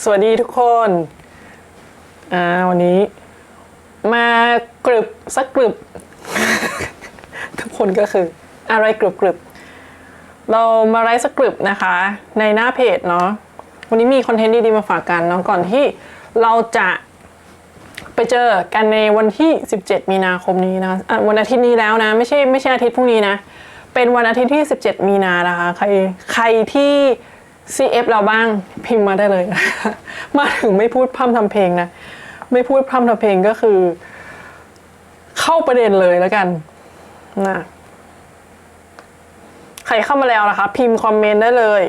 สวัสดีทุกคนอ่าวันนี้ มากรึบสักกรึบ ทุกคนก็คือ อะไรกรึบกรึบเรามาไลฟ์สกรึบนะคะ ในหน้าเพจเนาะวันนี้มีคอนเทนต์ดีๆมาฝากกันเนาะก่อนที่เราจะไปเจอกันในวันที่ 17 มีนาคมนี้นะะวันอาทิตย์นี้แล้วนะ ไม่ใช่ไม่ใช่อาทิตย์พรุ่งนี้นะ เป็นวันอาทิตย์ที่ 17 มีนานะคะ ใครใครที่ CF เราบ้างพิมพ์มาได้เลย มาถึงไม่พูดพร่ำทำเพลงนะ ไม่พูดพร่ำทำเพลงก็คือ เข้าประเด็นเลยแล้วกันนะใครเข้ามาแล้วนะคะ พิมพ์คอมเมนต์ได้เลย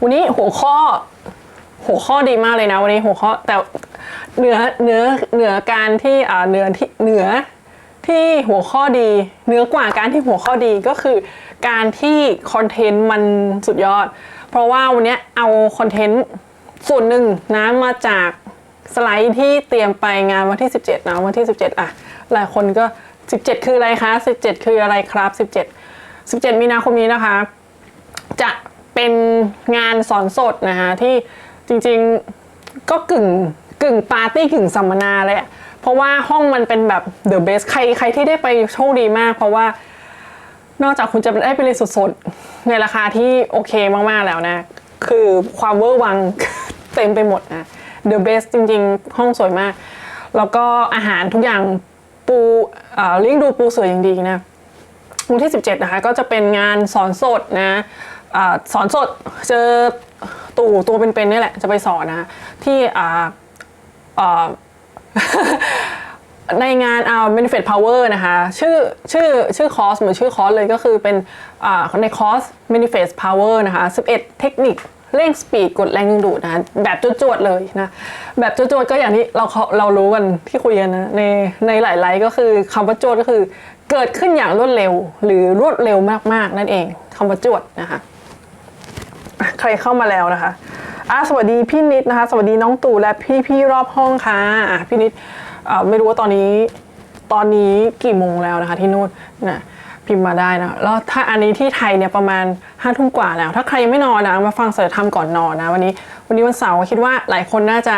วันนี้หัวข้อ หัวข้อดีมากเลยนะ วันนี้หัวข้อแต่เหนือเหนือเหนือการที่อ่าเหนือที่เหนือ ที่หัวข้อดีเหนือกว่าการที่หัวข้อดีก็คือ การที่คอนเทนต์มันสุดยอด เพราะว่าวันนี้เอาคอนเทนต์ส่วนหนึ่งนะมาจากสไลด์ที่เตรียมไปงานวันที่ 17นะวันที่ 17 อะ หลายคนก็ 17 คืออะไรคะ 17 คืออะไรครับ 17 17 มีนาคมนี้นะคะ จะเป็นงานสอนสดนะคะที่จริงๆก็กึ่งกึ่งปาร์ตี้กึ่งสัมมนาเลยอะ เพราะว่าห้องมันเป็นแบบ the best ใครใครที่ได้ไปโชคดีมาก เพราะว่านอกจากคุณจะได้ไปเรียนสดๆ ในราคาที่โอเคมากๆแล้วนะ คือความเวอร์วังเต็มไปหมดนะ the best จริงๆ ห้องสวยมาก แล้วก็อาหารทุกอย่างปูเอ่อเลี้ยงดูปูเสืออย่างดีนะวันที่ 17 นะคะ ก็จะเป็นงานสอนสดนะอาสอนสดเจอตู่ตัวเป็นๆนี่แหละจะไปสอนนะที่อ่าอ่า ในงานอ่า Benefit Power นะคะชื่อชื่อชื่อคอร์สเหมือนชื่อคอร์สเลยก็คือเป็นอ่าในคอร์ส Benefit Power นะคะ11 เทคนิคเร่งสปีดกดแรงดึงดูดนะแบบจวดๆเลยนะแบบจวดๆก็อย่างที่เราเรารู้กันที่คุยกันนะในในหลายไลฟ์ก็คือคำว่าจวดก็คือเกิดขึ้นอย่างรวดเร็ว หรือรวดเร็วมากๆนั่นเองคำว่าจวดนะคะอะใครเข้ามาแล้วนะคะ อะสวัสดีพี่นิดนะคะ สวัสดีน้องตู่และพี่พี่ๆรอบห้องค่ะอะพี่นิดอ่อไม่รู้ว่าตอนนี้ตอนนี้กี่โมงแล้วนะคะ ที่นู่นนะพิมพ์มาได้นะแล้วถ้าอันนี้ที่ไทยเนี่ยประมาณห้าทุ่มกว่าแล้ว ถ้าใครยังไม่นอนนะมาฟังเสริธรรมก่อนนอนนะวันนี้วันนี้วันเสาร์คิดว่าหลายคนน่าจะ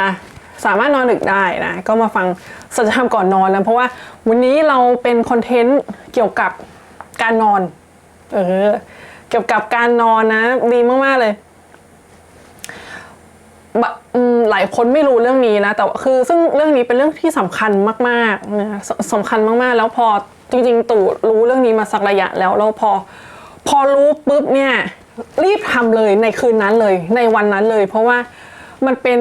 สามารถนอนดึกได้นะก็มาฟังสัจธรรมก่อนนอนแล้วเพราะว่าวันนี้เราเป็นคอนเทนต์เกี่ยวกับการนอน เออ เกี่ยวกับการนอนนะ ดีมาก ๆ เลย อืมหลายคนไม่รู้เรื่องนี้นะแต่ว่าคือซึ่งเรื่องนี้เป็นเรื่องที่สำคัญมากๆนะสสำคัญมากๆ แล้วพอจริงๆ ตู่รู้เรื่องนี้มาสักระยะแล้วแล้วพอ พอรู้ปุ๊บเนี่ยรีบทำเลยในคืนนั้นเลยในวันนั้นเลย เพราะว่ามันเป็น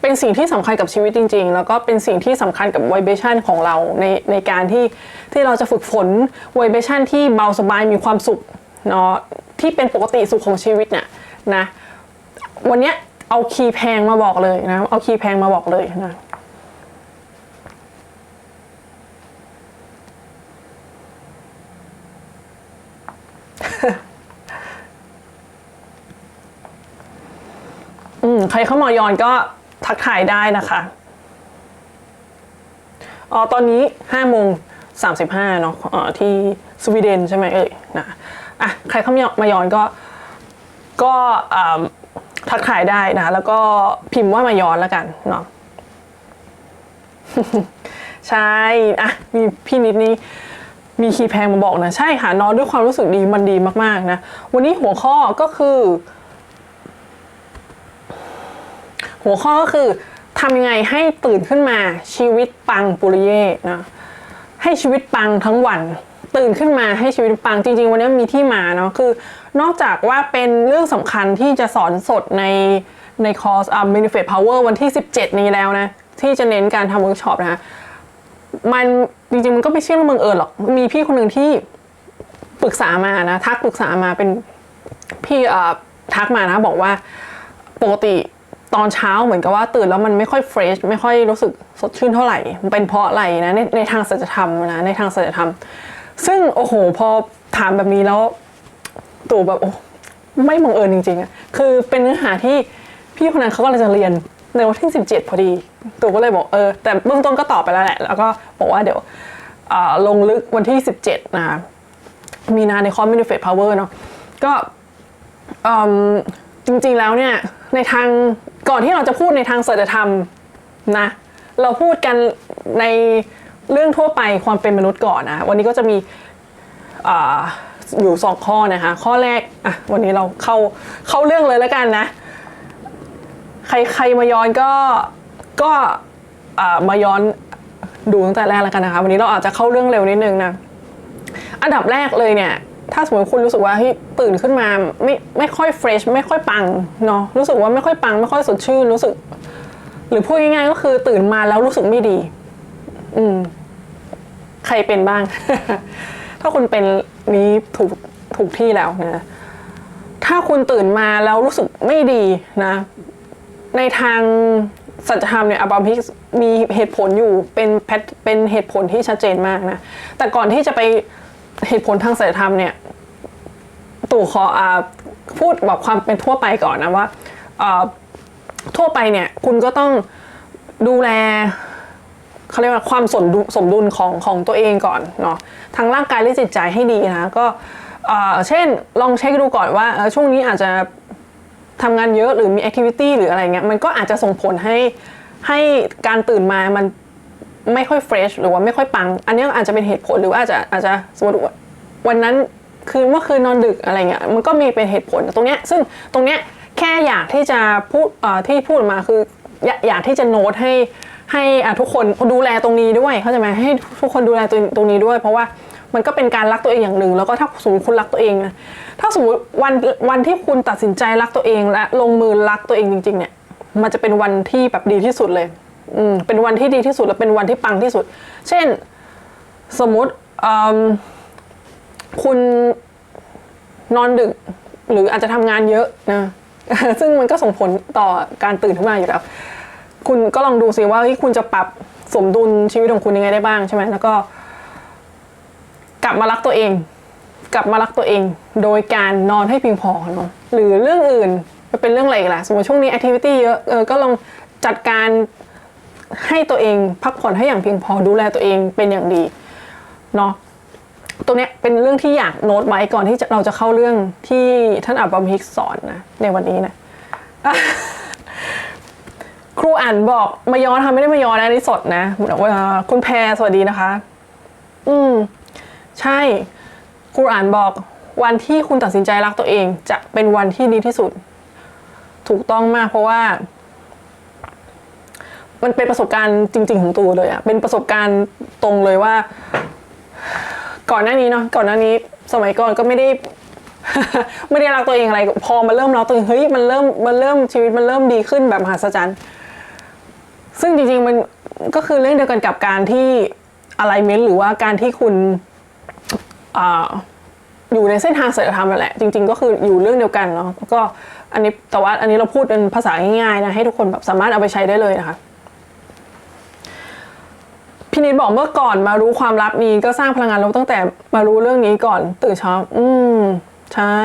เป็นสิ่งที่สำคัญกับชีวิตจริง ๆ แล้วก็เป็นสิ่งที่สำคัญกับ vibration ของเราในในการที่ที่เราจะฝึกฝน vibration ที่เบาสบายมีความสุขเนาะที่เป็นปกติสุขของชีวิตเนี่ยนะ วันเนี้ยเอาคีย์แพงมาบอกเลยนะ เอาคีย์แพงมาบอกเลยนะอืมใครเข้ามายอนก็ทักทายได้นะคะอ๋อตอนนี้ห้าโมงสามสิบห้าเนาะอ๋อที่สวีเดนใช่ไหมเอ่ยนะอะใครเข้ามายอนก็ก็อ่า ทักทายได้นะ แล้วก็พิมพ์ว่ามาย้อนแล้วกันเนาะใช่อะมีพี่นิดนี่มีคีย์แพงมาบอกนะใช่ค่ะนอนด้วยความรู้สึกดีมันดีมากๆนะ วันนี้หัวข้อก็คือ หัวข้อก็คือทำยังไงให้ตื่นขึ้นมาชีวิตปังปุริเย่นะให้ชีวิตปังทั้งวัน ตื่นขึ้นมาให้ชีวิตปังจริง ๆ วันนี้มีที่มาเนาะคือ นอกจากว่าเป็นเรื่องสำคัญที่จะสอนสดในในคอร์สอ่า Benefit Power วันที่ 17 นี้แล้วนะ ที่จะเน้นการทำเวิร์กช็อปนะมันจริงๆ มันก็ไม่ใช่เรื่องบังเอิญหรอก มีพี่คนหนึ่งที่ปรึกษามานะ ทักปรึกษามาเป็นพี่เอ่อทักมานะ บอกว่าปกติตอนเช้าเหมือนกับว่าตื่นแล้วมันไม่ค่อยเฟรชไม่ค่อยรู้สึกสดชื่นเท่าไหร่มันเป็นเพราะอะไรนะในในทางศัลยธรรมนะในทางศัลยธรรม ซึ่งโอ้โหพอถามแบบนี้แล้ว ตู่แบบโอ้ไม่บังเอิญจริงๆอะคือเป็นเนื้อหาที่พี่คนนั้นเขาก็เลยจะเรียนในวันที่ 17 พอดี ตู่ก็เลยบอกเออแต่เบื้องต้นก็ตอบไปแล้วแหละ แล้วก็บอกว่าเดี๋ยวลงลึกวันที่ 17 นะคะมีนาในคอร์ส manifest power เนาะก็จริงๆแล้วเนี่ย ในทางก่อนที่เราจะพูดในทางศีลธรรมนะ เราพูดกันในเรื่องทั่วไปความเป็นมนุษย์ก่อนนะ วันนี้ก็จะมี อยู่สองข้อนะคะ ข้อแรกอะวันนี้เราเข้าเข้าเรื่องเลยแล้วกันนะ ใครใครมาย้อนก็ก็อ่ามาย้อนดูตั้งแต่แรกแล้วกันนะคะ วันนี้เราอาจจะเข้าเรื่องเร็วนิดนึงนะอันดับแรกเลยเนี่ย ถ้าสมมติคุณรู้สึกว่าเฮ้ยตื่นขึ้นมาไม่ไม่ค่อยเฟรชไม่ค่อยปังเนาะรู้สึกว่าไม่ค่อยปัง ไม่ค่อยสดชื่นรู้สึก หรือพูดง่ายๆก็คือตื่นมาแล้วรู้สึกไม่ดี อืมใครเป็นบ้าง ถ้าคุณเป็นนี้ถูกถูกที่แล้วนะถ้าคุณตื่นมาแล้วรู้สึกไม่ดีนะ ในทางสัจธรรมเนี่ยอับรามพิกมีเหตุผลอยู่เป็นแพทเป็นเหตุผลที่ชัดเจนมากนะ แต่ก่อนที่จะไปเหตุผลทางสัจธรรมเนี่ย ตู่ขออาพูดแบบความเป็นทั่วไปก่อนนะว่าทั่วไปเนี่ยคุณก็ต้องดูแล เขาเรียกว่าความสมดุลสมดุลของของตัวเองก่อนเนาะทั้งร่างกายและจิตใจให้ดีนะก็เอ่อเช่นลองเช็คดูก่อนว่าช่วงนี้อาจจะทำงานเยอะหรือมีแอคทิวิตี้หรืออะไรเงี้ยมันก็อาจจะส่งผลให้ให้การตื่นมามันไม่ค่อยเฟรชหรือว่าไม่ค่อยปัง อันนี้อาจจะเป็นเหตุผลหรือว่าอาจจะอาจจะสมมติว่าวันนั้นคืนเมื่อคืนนอนดึกอะไรเงี้ยมันก็มีเป็นเหตุผลตรงเนี้ยซึ่งตรงเนี้ยแค่อยากที่จะพูดที่พูดมาคืออยอยากที่จะโน้ตให้ ให้อะทุกคนดูแลตรงนี้ด้วยเข้าใจไหมให้ทุกคนดูแลตัวตรงนี้ด้วย เพราะว่ามันก็เป็นการรักตัวเองอย่างหนึ่ง แล้วก็ถ้าสมมติคุณรักตัวเองนะถ้าสมมติวันวันที่คุณตัดสินใจรักตัวเองและลงมือรักตัวเองจริง ๆ เนี่ย มันจะเป็นวันที่แบบดีที่สุดเลย อืมเป็นวันที่ดีที่สุดและเป็นวันที่ปังที่สุด เช่น สมมติคุณนอนดึก หรืออาจจะทำงานเยอะนะซึ่งมันก็ส่งผลต่อการตื่นขึ้นมาอยู่แล้ว คุณก็ลองดูสิว่าเฮ้ยคุณจะปรับสมดุลชีวิตของคุณยังไงได้บ้างใช่ไหมแล้วก็ กลับมารักตัวเอง กลับมารักตัวเอง โดยการนอนให้เพียงพอเนาะหรือเรื่องอื่นจะเป็นเรื่องอะไรอีกล่ะสมมติช่วงนี้แอคทิวิตี้เยอะเออก็ลองจัดการให้ตัวเองพักผ่อนให้อย่างเพียงพอดูแลตัวเองเป็นอย่างดีเนาะตรงเนี้ยเป็นเรื่องที่อยากโน้ตไว้ก่อนที่เราจะเข้าเรื่องที่ท่านอับบรมฮิกสอนนะในวันนี้นะ ครูอ่านบอกมาย้อนค่ะไม่ได้มาย้อนนะอันนี่สดนะเวลาคุณแพรสวัสดีนะคะ อืม ใช่ ครูอ่านบอกวันที่คุณตัดสินใจรักตัวเอง จะเป็นวันที่ดีที่สุด ถูกต้องมากเพราะว่า มันเป็นประสบการณ์จริง ๆ ของตัวเลยอะเป็นประสบการณ์ตรงเลยว่า ก่อนหน้านี้เนาะก่อนหน้านี้ สมัยก่อนก็ไม่ได้ไม่ได้รักตัวเองอะไร พอมาเริ่มรักตัวเองเฮ้ยมันเริ่มมันเริ่มชีวิตมันเริ่มดีขึ้นแบบมหัศจรรย์ ซึ่งจริงๆมันก็คือเรื่องเดียวกันกับการที่ alignment หรือว่าการที่คุณออยู่ในเส้นทางศีลธรรมนั่นแหละจริง ๆ ก็คืออยู่เรื่องเดียวกันเนาะก็อันนี้แต่ว่าอันนี้เราพูดเป็นภาษาง่ายๆนะให้ทุกคนแบบสามารถเอาไปใช้ได้เลยนะคะพี่นิดบอกเมื่อก่อนมารู้ความลับนี้ก็สร้างพลังงานลบตั้งแต่มารู้เรื่องนี้ก่อนตื่นเช้าอืม ใช่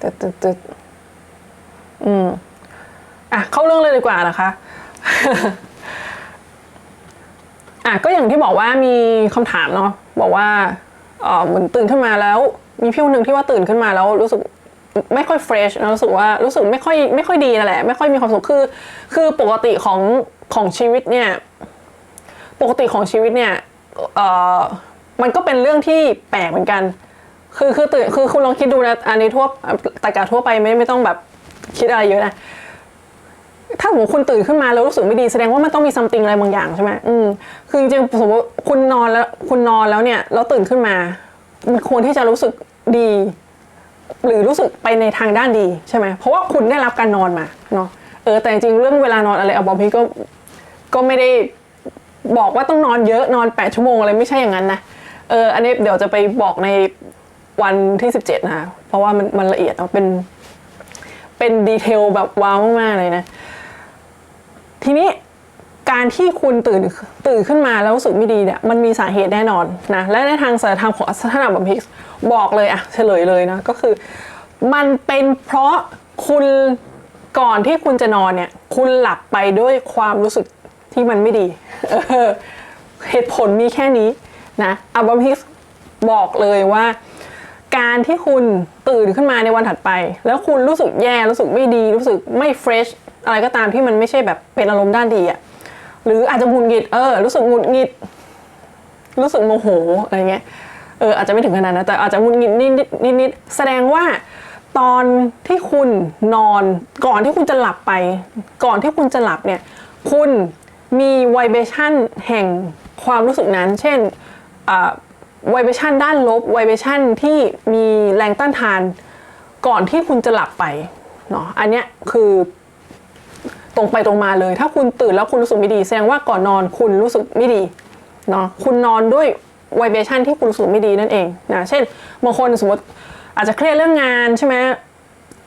ตึดตึดตึด อืมอะเข้าเรื่องเลยดีกว่านะคะ อะก็อย่างที่บอกว่ามีคำถามเนาะบอกว่าเออเหมือนตื่นขึ้นมาแล้ว มีพี่คนหนึ่งที่ว่าตื่นขึ้นมาแล้วรู้สึกไม่ค่อยเฟรชนะรู้สึกว่ารู้สึกไม่ค่อยไม่ค่อยดีนั่นแหละ ไม่ค่อยมีความสุขคือ คือปกติของของชีวิตเนี่ย ปกติของชีวิตเนี่ยเออมันก็เป็นเรื่องที่แปลกเหมือนกัน คือคือตื่นคือคุณลองคิดดูนะอันนี้ทั่วต่กาทั่วไปไม่ไม่ต้องแบบ คิดอะไรเยอะนะถ้าสมมติคุณตื่นขึ้นมาแล้วรู้สึกไม่ดีแสดงว่ามันต้องมีซัมติงอะไรบางอย่างใช่ไหมอืมคือจริงๆสมมติคุณนอนแล้วคุณนอนแล้วเนี่ยแล้วตื่นขึ้นมามันควรที่จะรู้สึกดี หรือรู้สึกไปในทางด้านดีใช่ไหมเพราะว่าคุณได้รับการนอนมาเนาะเออแต่จริงๆเรื่องเวลานอนอะไรอบอมพี่ก็ก็ไม่ได้บอกว่าต้องนอนเยอะนอนแปดชั่วโมงอะไรไม่ใช่อย่างนั้นนะเอออันนี้เดี๋ยวจะไปบอกในวันที่สิบเจ็ดนะคะเพราะว่ามันมันละเอียดเนาะเป็น เป็นดีเทลแบบว้าวมากๆเลยนะ ทีนี้การที่คุณตื่นตื่นขึ้นมาแล้วรู้สึกไม่ดีเนี่ยมันมีสาเหตุแน่นอนนะและในทางสายธรรมของอัสถนบัมพิกบอกเลยอะเฉลยเลยนะก็คือมันเป็นเพราะคุณก่อนที่คุณจะนอนเนี่ย คุณหลับไปด้วยความรู้สึกที่มันไม่ดีเออเหตุผลมีแค่นี้นะอัลบัมฮิกบอกเลยว่า การที่คุณตื่นขึ้นมาในวันถัดไป แล้วคุณรู้สึกแย่รู้สึกไม่ดี รู้สึกไม่เฟรชอะไรก็ตามที่มันไม่ใช่แบบเป็นอารมณ์ด้านดีอะหรืออาจจะหงุดหงิดเออรู้สึกหงุดหงิด รู้สึกโมโหอะไรเงี้ยเอออาจจะไม่ถึงขนาดนั้นแต่อาจจะหงุดหงิดนิดนิดนิดแสดงว่าตอนที่คุณนอนก่อนที่คุณจะหลับไป ก่อนที่คุณจะหลับเนี่ยคุณมีไวเบชันแห่งความรู้สึกนั้น เช่น ไวเบชันด้านลบไวเบชันที่มีแรงต้านทาน ก่อนที่คุณจะหลับไปเนาะอันเนี้ยคือตรงไปตรงมาเลย ถ้าคุณตื่นแล้วคุณรู้สึกไม่ดี แสดงว่าก่อนนอนคุณรู้สึกไม่ดีเนาะคุณนอนด้วยไวเบชันที่คุณรู้สึกไม่ดีนั่นเองนะเช่นบางคนสมมติอาจจะเครียดเรื่องงานใช่ไหม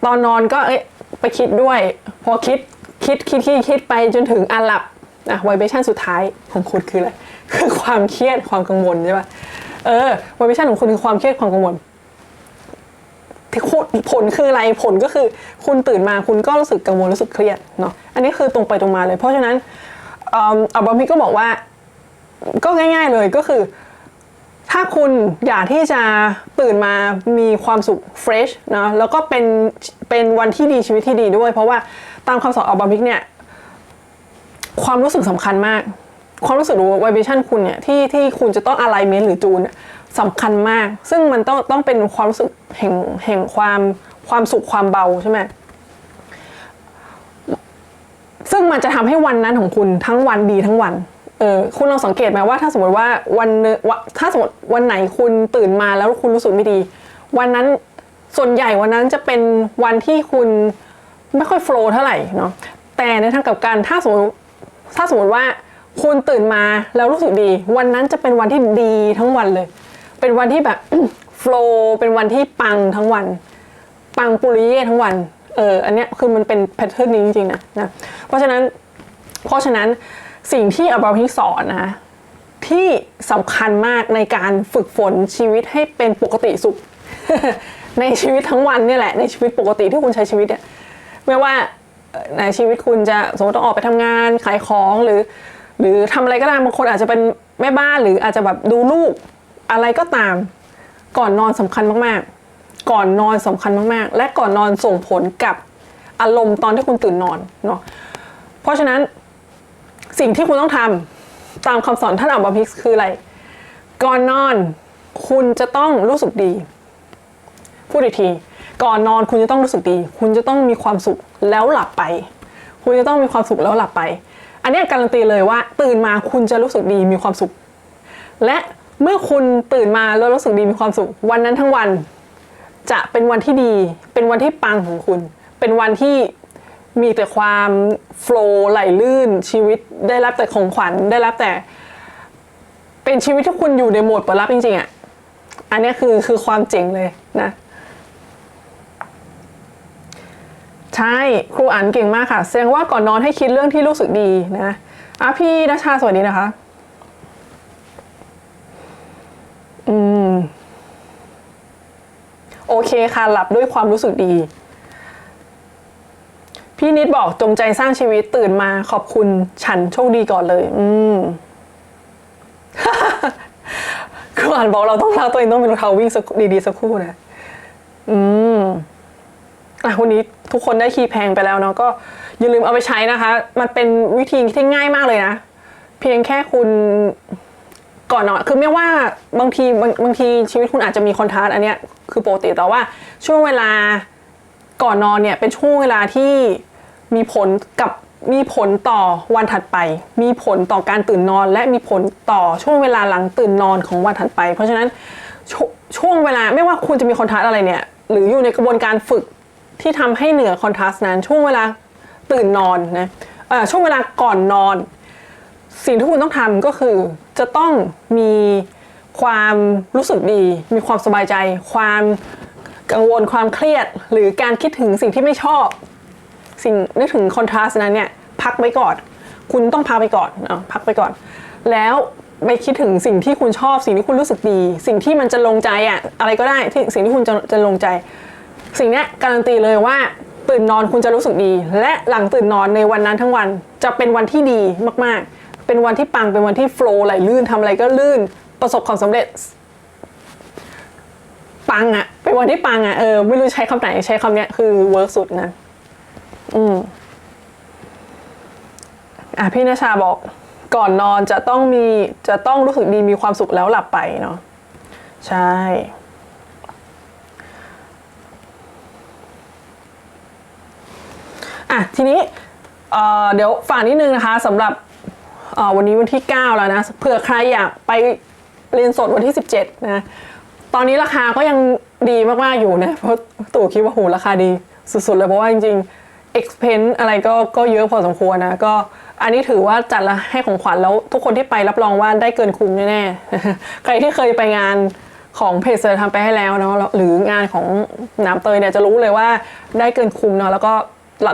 ตอนนอนก็เอ๊ะไปคิดด้วย พอคิดคิดคิดคิดคิดไปจนถึงอันหลับนะไวเบชันสุดท้ายของคุณคืออะไรคือความเครียดความกังวลใช่ปะ เออไวเบชันของคุณคือความเครียดความกังวลที่ผลคืออะไรผลก็คือ คุณตื่นมาคุณก็รู้สึกกังวลรู้สึกเครียดเนาะอันนี้คือตรงไปตรงมาเลย เพราะฉะนั้นเอ่ออัลบั้มพี่ก็บอกว่า ก็ง่าย ๆเลยก็คือ ถ้าคุณอยากที่จะตื่นมามีความสุขเฟรชนะแล้วก็เป็นเป็นวันที่ดีชีวิตที่ดีด้วย เพราะว่าตามคำสอนอัลบั้มพิกเนี่ยความรู้สึกสำคัญมาก ความรู้สึกหรือว i เบชั่นคุณเนี่ยที่ที่คุณจะต้อง alignment หรือจูนสำคัญมาก ซึ่งมันต้องต้องเป็นความรู้สึกแห่งแห่งความความสุขความเบาใช่ไหมซึ่งมันจะทำให้วันนั้นของคุณทั้งวันดีทั้งวัน เออคุณลองสังเกตไหมว่าถ้าสมมติว่าวันเนวถ้าสมมติวันไหนคุณตื่นมาแล้วคุณรู้สึกไม่ดี วันนั้นส่วนใหญ่วันนั้นจะเป็นวันที่คุณไม่ค่อยโฟล์เท่าไหร่เนาะแต่ในทางกับกันถ้าสมมติถ้าสมมติว่า คุณตื่นมาแล้วรู้สึกดี วันนั้นจะเป็นวันที่ดีทั้งวันเลย เป็นวันที่แบบโฟล์เป็นวันที่ปังทั้งวัน ปังปุริเย่ทั้งวันเอออันเนี้ยคือมันเป็นแพทเทิร์นนี้จริงๆนะนะเพราะฉะนั้นเพราะฉะนั้นสิ่งที่อัลบาพิกสอนนะที่สำคัญมากในการฝึกฝนชีวิตให้เป็นปกติสุข ในชีวิตทั้งวันเนี่ยแหละในชีวิตปกติที่คุณใช้ชีวิตเนี่ยไม่ว่าในชีวิตคุณจะสมมติต้องออกไปทำงานขายของหรือ หรือทำอะไรก็ตามบางคนอาจจะเป็นแม่บ้านหรืออาจจะแบบดูลูกอะไรก็ตาม ก่อนนอนสำคัญมากๆ ก่อนนอนสำคัญมากๆ และก่อนนอนส่งผลกับอารมณ์ตอนที่คุณตื่นนอนเนาะเพราะฉะนั้นสิ่งที่คุณต้องทำตามคำสอนท่านอัลบาพิกคืออะไร ก่อนนอนคุณจะต้องรู้สึกดี พูดอีกทีก่อนนอนคุณจะต้องรู้สึกดี คุณจะต้องมีความสุขแล้วหลับไป คุณจะต้องมีความสุขแล้วหลับไป อันนี้การันตีเลยว่า ตื่นมาคุณจะรู้สึกดีมีความสุข และเมื่อคุณตื่นมาแล้วรู้สึกดีมีความสุข วันนั้นทั้งวัน จะเป็นวันที่ดี เป็นวันที่ปังของคุณ เป็นวันที่มีแต่ความโฟล์ไหลลื่นชีวิตได้รับแต่ของขวัญได้รับแต่ เป็นชีวิตที่คุณอยู่ในโหมดเปิดรับจริงๆอะอันนี้คือคือความเจ๋งเลยนะ ใช่ครูอ่านเก่งมากค่ะ แสดงว่าก่อนนอนให้คิดเรื่องที่รู้สึกดีนะอะพี่นัชชาสวัสดีนะคะ อืม โอเคค่ะ หลับด้วยความรู้สึกดี พี่นิดบอกจงใจสร้างชีวิตตื่นมาขอบคุณฉันโชคดีก่อนเลย อืมครูอ่านบอกเราต้องเราตัวเองต้องมีรองเท้าวิ่งดีๆสักคู่นะ อืม อะวันนี้ทุกคนได้คีย์แพงไปแล้วเนาะก็อย่าลืมเอาไปใช้นะคะ มันเป็นวิธีที่ง่ายมากเลยนะ เพียงแค่คุณก่อนนอนคือไม่ว่าบางทีบางบางทีชีวิตคุณอาจจะมีคอนทราสต์อันเนี้ยคือปกติแต่ว่าช่วงเวลาก่อนนอนเนี่ยเป็นช่วงเวลาที่มีผลกับมีผลต่อวันถัดไป มีผลต่อการตื่นนอน และมีผลต่อช่วงเวลาหลังตื่นนอนของวันถัดไป เพราะฉะนั้นชช่วงเวลาไม่ว่าคุณจะมีคอนทราสต์อะไรเนี่ย หรืออยู่ในกระบวนการฝึก ที่ทำให้เหนือคอนทราสต์นั้นช่วงเวลาตื่นนอนนะช่วงเวลาก่อนนอน สิ่งที่คุณต้องทำก็คือจะต้องมีความรู้สึกดี มีความสบายใจ ความกังวลความเครียด หรือการคิดถึงสิ่งที่ไม่ชอบ สิ่งนึกถึงคอนทราสต์นั้นเนี่ยพักไว้ก่อน คุณต้องพักไปก่อนเนาะพักไปก่อน แล้วไปคิดถึงสิ่งที่คุณชอบ สิ่งที่คุณรู้สึกดี สิ่งที่มันจะลงใจอะอะไรก็ได้ที่สิ่งที่คุณจะจะลงใจ สิ่งนี้การันตีเลยว่าตื่นนอนคุณจะรู้สึกดี และหลังตื่นนอนในวันนั้นทั้งวันจะเป็นวันที่ดีมากๆ เป็นวันที่ปังเป็นวันที่โฟล์ไหลลื่นทำอะไรก็ลื่นประสบความสำเร็จ ปังอะเป็นวันที่ปังอะเออไม่รู้ใช้คำไหนใช้คำเนี้ยคือเวิร์กสุดนะอืมอะพี่นาชาบอกก่อนนอนจะต้องมีจะต้องรู้สึกดีมีความสุขแล้วหลับไปเนาะใช่ อะทีนี้เเดี๋ยวฝากนิดนึงนะคะสำหรับวันนี้วันที่ 9 แล้วนะเผื่อใครอยากไปเรียนสดวันที่ 17 นะ ตอนนี้ราคาก็ยังดีมากๆอยู่นะ เพราะตู่คิดว่าโหราคาดีสุดๆเลยเพราะว่าจริงๆ expense อะไรก็ก็เยอะพอสมควรนะ ก็อันนี้ถือว่าจัดละให้ของขวัญแล้วทุกคนที่ไปรับรองว่าได้เกินคุ้มแน่ๆ ใครที่เคยไปงานของเพจเซอร์ทำไปให้แล้วเนาะหรืองานของน้ำเตยเนี่ยจะรู้เลยว่าได้เกินคุ้มเนาะแล้วก็